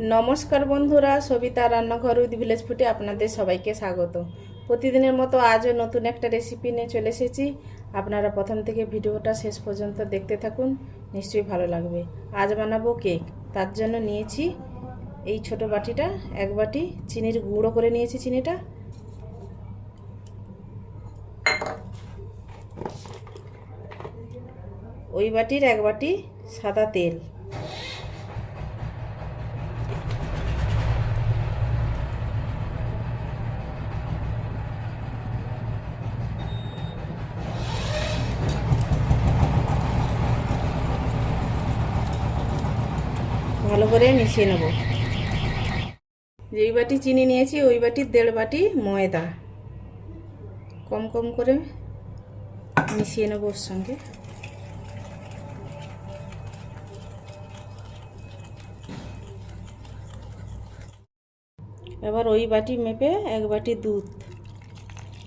নমস্কার বন্ধুরা, সবিতা রান্নাঘর উইথ ভিলেজ ফুটে আপনাদের সবাইকে স্বাগত। প্রতিদিনের মতো আজও নতুন একটা রেসিপি নিয়ে চলে এসেছি। আপনারা প্রথম থেকে ভিডিওটা শেষ পর্যন্ত দেখতে থাকুন, নিশ্চয়ই ভালো লাগবে। আজ বানাবো কেক তার জন্য নিয়েছি এই ছোট বাটিটা, এক বাটি চিনির গুঁড়ো করে নিয়েছি চিনিটা। ওই বাটির এক বাটি সাদা তেল ভালো করে মিশিয়ে নেব। যেই বাটি চিনি নিয়েছি, ওই বাটির দেড় বাটি ময়দা। কম কম করে মিশিয়ে নেব ওর সঙ্গে। এবার ওই বাটি মেপে এক বাটি দুধ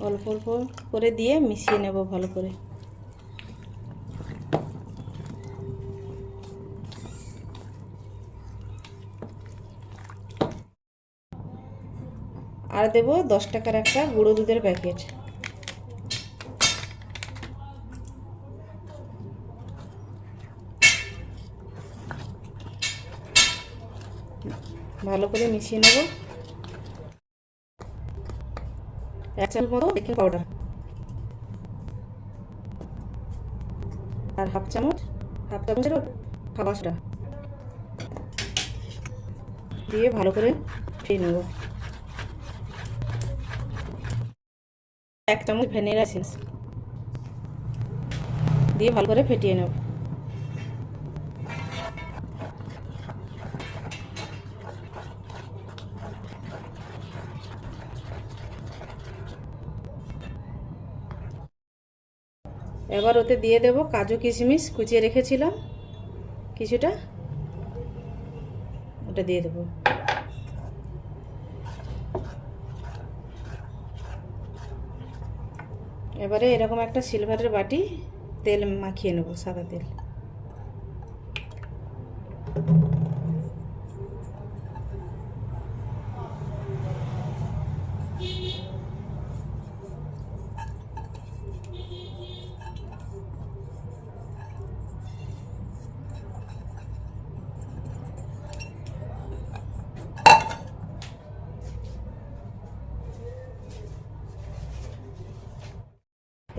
অল্প অল্প করে দিয়ে মিশিয়ে নেব ভালো করে। আর দেব দশ টাকার একটা গুঁড়ো দুধের প্যাকেট। ভালো করে মিশিয়ে নেব। এক চামচ মতো বেকিং পাউডার আর হাফ চামচ, হাফ চামচের খাবার দিয়ে ভালো করে ফিরে নেব। এক চামচ ভ্যানিলা এসেন্স দিয়ে ভালো করে ফেটিয়ে নেব। এবার ওতে দিয়ে দেব কাজু কিশমিশ, কুচিয়ে রেখেছিলাম। কিছুটা। ওটা দিয়ে দেবো। এবারে এরকম একটা সিলভারের বাটি তেল মাখিয়ে নেব সাদা তেল।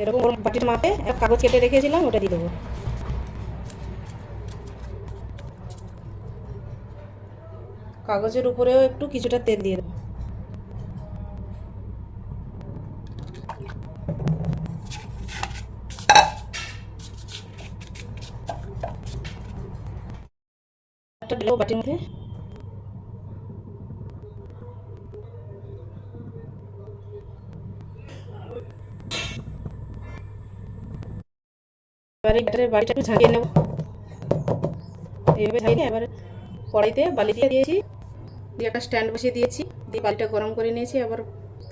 এরকম ওর বাটির মাপে এক কাগজ কেটে রেখেছিলাম, ওটা দিয়ে দেবো। কাগজের উপরেও একটু কিছুটা তেল দিয়ে দেবো। একটা বাটির মধ্যে। এবারে ব্যাটারের বাড়িটা একটু ঝাঁকিয়ে নেব। এইভাবে ঝাঁকিয়ে এবার কড়াইতে বালি দিয়ে দিয়েছি। দিয়ে একটা স্ট্যান্ড বসিয়ে দিয়েছি। দিয়ে বালিটা গরম করে নিয়েছি। আবার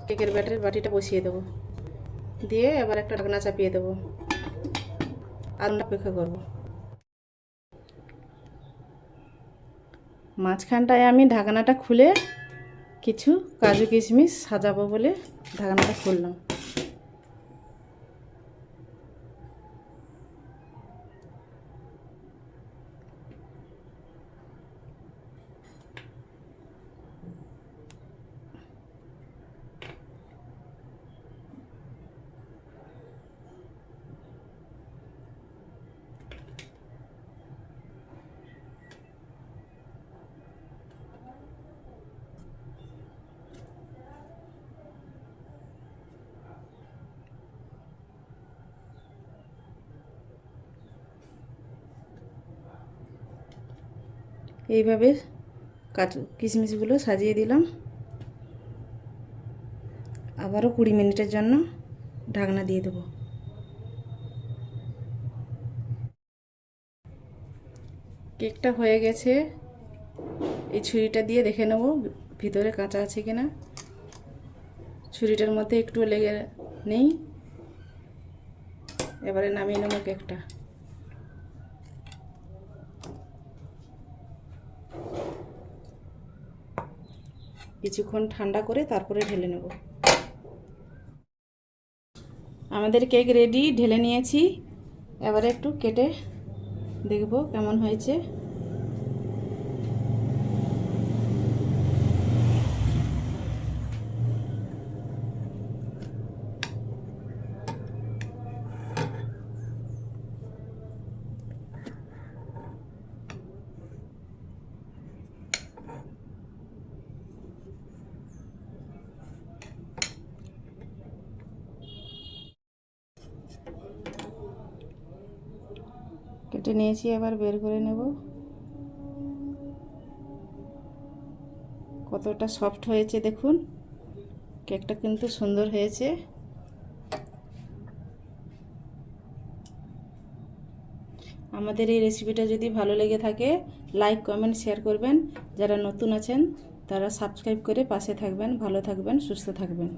কেকের ব্যাটারের বাটিটা বসিয়ে দেবো। দিয়ে এবার একটা ঢাকনা চাপিয়ে দেবো। আর অপেক্ষা করব। মাঝখানটায় আমি ঢাকনাটা খুলে কিছু কাজু কিশমিশ সাজাবো বলে ঢাকনাটা খুললাম। এইভাবে কাজু, কিশমিশগুলো সাজিয়ে দিলাম। আবারও কুড়ি মিনিটের জন্য ঢাকনা দিয়ে দেবো। কেকটা হয়ে গেছে। এই ছুরিটা দিয়ে দেখে নেব ভিতরে কাঁচা আছে কিনা। ছুরিটার মধ্যে একটু লেগে নেই। এবারে নামিয়ে নেব কেকটা। কিছুক্ষণ ঠান্ডা করে তারপরে ঢেলে নেব। আমাদের কেক রেডি ঢেলে নিয়েছি। এবারে একটু কেটে দেখব কেমন হয়েছে। কেটে নিয়েছি, এবার বের করে নেব। কতটা সফট হয়েছে দেখুন। কেকটা কিন্তু সুন্দর হয়েছে। আমাদের এই রেসিপিটা যদি ভালো লেগে থাকে, লাইক, কমেন্ট, শেয়ার করবেন। যারা নতুন আছেন, তারা সাবস্ক্রাইব করে পাশে থাকবেন, ভালো থাকবেন, সুস্থ থাকবেন।